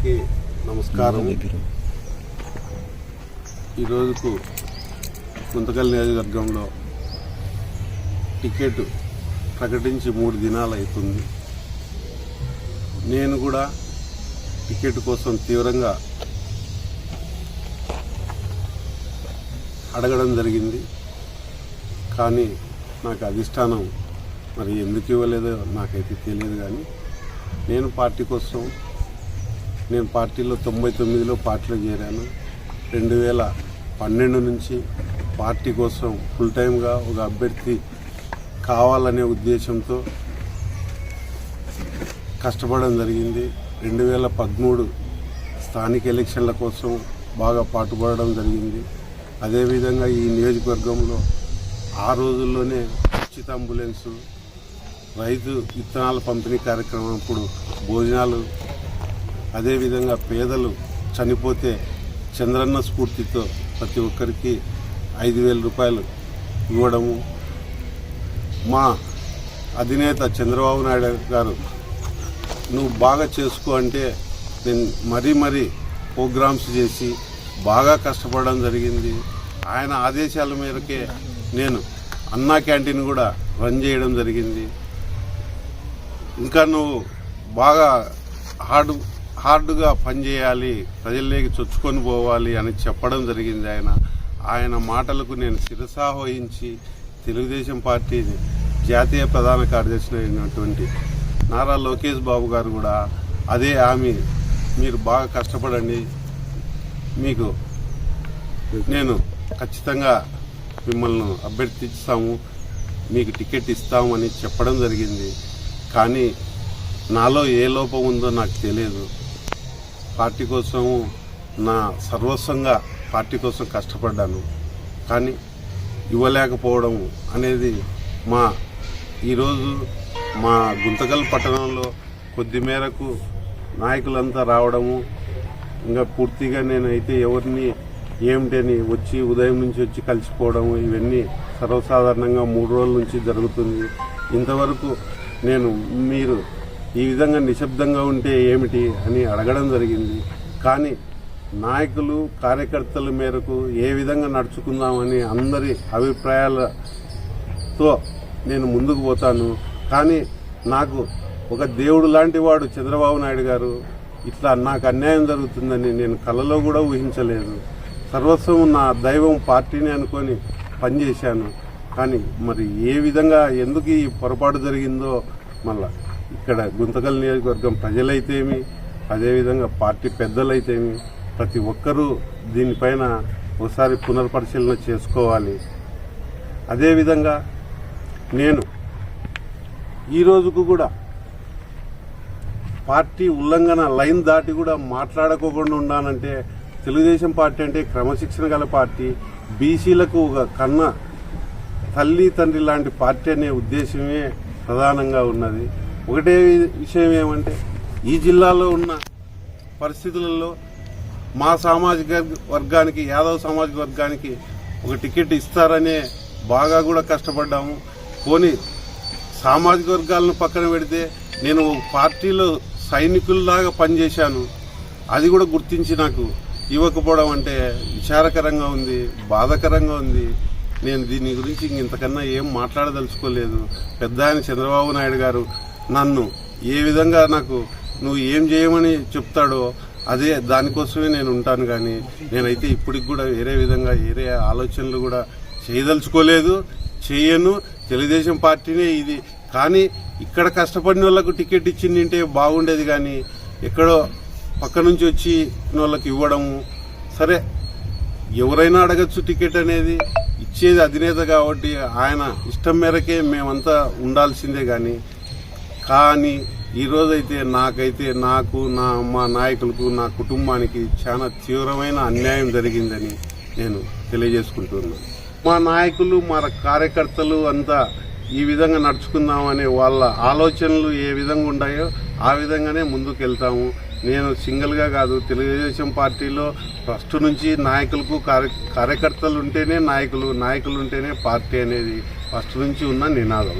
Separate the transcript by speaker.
Speaker 1: అందరికీ నమస్కారం. ఈరోజుకు గుంతకల్ నియోజకవర్గంలో టికెట్ ప్రకటించి మూడు దినాలు అవుతుంది నేను కూడా టికెట్ కోసం తీవ్రంగా అడగడం జరిగింది. కానీ నాకు అధిష్టానం మరి ఎందుకు ఇవ్వలేదో నాకైతే తెలియదు కానీ నేను పార్టీ కోసం నేను పార్టీలో తొంభై తొమ్మిదిలో పార్టీలో చేరాను. రెండు వేల పన్నెండు నుంచి పార్టీ కోసం ఫుల్ టైమ్గా ఒక అభ్యర్థి కావాలనే ఉద్దేశంతో కష్టపడడం జరిగింది. రెండు వేల పదమూడు స్థానిక ఎలక్షన్ల కోసం బాగా పాటుపడడం జరిగింది. అదేవిధంగా ఈ నియోజకవర్గంలో ఆ రోజుల్లోనే ఉచిత అంబులెన్సు రైతు విత్తనాల పంపిణీ కార్యక్రమం ఇప్పుడు భోజనాలు అదేవిధంగా పేదలు చనిపోతే చంద్రన్న స్ఫూర్తితో ప్రతి ఒక్కరికి ఐదు వేల రూపాయలు ఇవ్వడము. మా అధినేత చంద్రబాబు నాయుడు గారు నువ్వు బాగా చేసుకో అంటే నేను మరీ మరీ ప్రోగ్రామ్స్ చేసి బాగా కష్టపడడం జరిగింది. ఆయన ఆదేశాల మేరకే నేను అన్నా క్యాంటీన్ కూడా రన్ చేయడం జరిగింది. ఇంకా నువ్వు బాగా హార్డ్ హార్డ్గా పనిచేయాలి ప్రజల్లోకి చొచ్చుకొని పోవాలి అని చెప్పడం జరిగింది ఆయన. ఆయన మాటలకు నేను శిరసావహించి తెలుగుదేశం పార్టీ జాతీయ ప్రధాన కార్యదర్శి అయినటువంటి నారా లోకేష్ బాబు గారు కూడా అదే ఆమె మీరు బాగా కష్టపడండి. మీకు నేను ఖచ్చితంగా మిమ్మల్ని అభ్యర్థిస్తాము మీకు టికెట్ ఇస్తాము అని చెప్పడం జరిగింది. కానీ నాలో ఏ లోపం ఉందో నాకు తెలియదు. పార్టీ కోసం నా సర్వస్వంగా పార్టీ కోసం కష్టపడ్డాను. కానీ ఇవ్వలేకపోవడం అనేది మా ఈరోజు మా గుంతకల్ పట్టణంలో కొద్ది మేరకు నాయకులంతా రావడము ఇంకా పూర్తిగా నేనైతే ఎవరిని ఏమిటని వచ్చి ఉదయం నుంచి వచ్చి కలిసిపోవడము ఇవన్నీ సర్వసాధారణంగా మూడు రోజుల నుంచి జరుగుతుంది. ఇంతవరకు నేను మీరు ఈ విధంగా నిశ్శబ్దంగా ఉంటే ఏమిటి అని అడగడం జరిగింది. కానీ నాయకులు కార్యకర్తల మేరకు ఏ విధంగా నడుచుకుందామని అందరి అభిప్రాయాలతో నేను ముందుకు పోతాను. కానీ నాకు ఒక దేవుడు లాంటి వాడు చంద్రబాబు నాయుడు గారు ఇట్లా నాకు అన్యాయం జరుగుతుందని నేను కలలో కూడా ఊహించలేదు. సర్వస్వం నా దైవం పార్టీని అనుకొని పనిచేశాను. కానీ మరి ఏ విధంగా ఎందుకు ఈ పొరపాటు జరిగిందో మళ్ళీ ఇక్కడ గుంతకల్ నియోజకవర్గం ప్రజలైతేమి అదేవిధంగా పార్టీ పెద్దలైతేమి ప్రతి ఒక్కరూ దీనిపైన ఒకసారి పునర్పరిశీలన చేసుకోవాలి. అదేవిధంగా నేను ఈ రోజుకు కూడా పార్టీ ఉల్లంఘన లైన్ దాటి కూడా మాట్లాడకోకుండా ఉన్నానంటే తెలుగుదేశం పార్టీ అంటే క్రమశిక్షణ గల పార్టీ బీసీలకు ఒక కన్న తల్లి తండ్రి లాంటి పార్టీ అనే ఉద్దేశమే ప్రధానంగా ఉన్నది. ఒకటే విషయం ఏమంటే ఈ జిల్లాలో ఉన్న పరిస్థితులలో మా సామాజిక వర్గానికి యాదవ్ సామాజిక వర్గానికి ఒక టికెట్ ఇస్తారనే బాగా కూడా కష్టపడ్డాము. పోనీ సామాజిక వర్గాలను పక్కన పెడితే నేను ఒక పార్టీలో సైనికుల్లాగా పనిచేశాను. అది కూడా గుర్తించి నాకు ఇవ్వకపోవడం అంటే విచారకరంగా ఉంది బాధాకరంగా ఉంది. నేను దీని గురించి ఇంక ఇంతకన్నా ఏం మాట్లాడదలుచుకోలేదు. పెద్ద ఆయన చంద్రబాబు నాయుడు గారు నన్ను ఏ విధంగా నాకు నువ్వు ఏం చేయమని చెప్తాడో అదే దానికోసమే నేను ఉంటాను కానీ నేనైతే ఇప్పటికి కూడా వేరే విధంగా వేరే ఆలోచనలు కూడా చేయదలుచుకోలేదు చేయను. తెలుగుదేశం పార్టీనే ఇది. కానీ ఇక్కడ కష్టపడిన వాళ్ళకు టికెట్ ఇచ్చిందంటే బాగుండేది కానీ ఎక్కడో పక్క నుంచి వచ్చి వాళ్ళకి ఇవ్వడము. సరే ఎవరైనా అడగచ్చు టికెట్ అనేది. ఇచ్చేది అధినేత కాబట్టి ఆయన ఇష్టం మేరకే మేమంతా ఉండాల్సిందే కానీ కానీ ఈరోజైతే నాకైతే నాకు నా మా నాయకులకు నా కుటుంబానికి చాలా తీవ్రమైన అన్యాయం జరిగిందని నేను తెలియజేసుకుంటున్నాను మా నాయకులు మా కార్యకర్తలు అంతా ఈ విధంగా నడుచుకుందామనే వాళ్ళ ఆలోచనలు ఏ విధంగా ఉన్నాయో ఆ విధంగానే ముందుకు వెళ్తాము నేను సింగిల్గా కాదు తెలుగుదేశం పార్టీలో ఫస్ట్ నుంచి నాయకులకు కార్య కార్యకర్తలు ఉంటేనే నాయకులు నాయకులు ఉంటేనే పార్టీ అనేది ఫస్ట్ నుంచి ఉన్న నినాదం.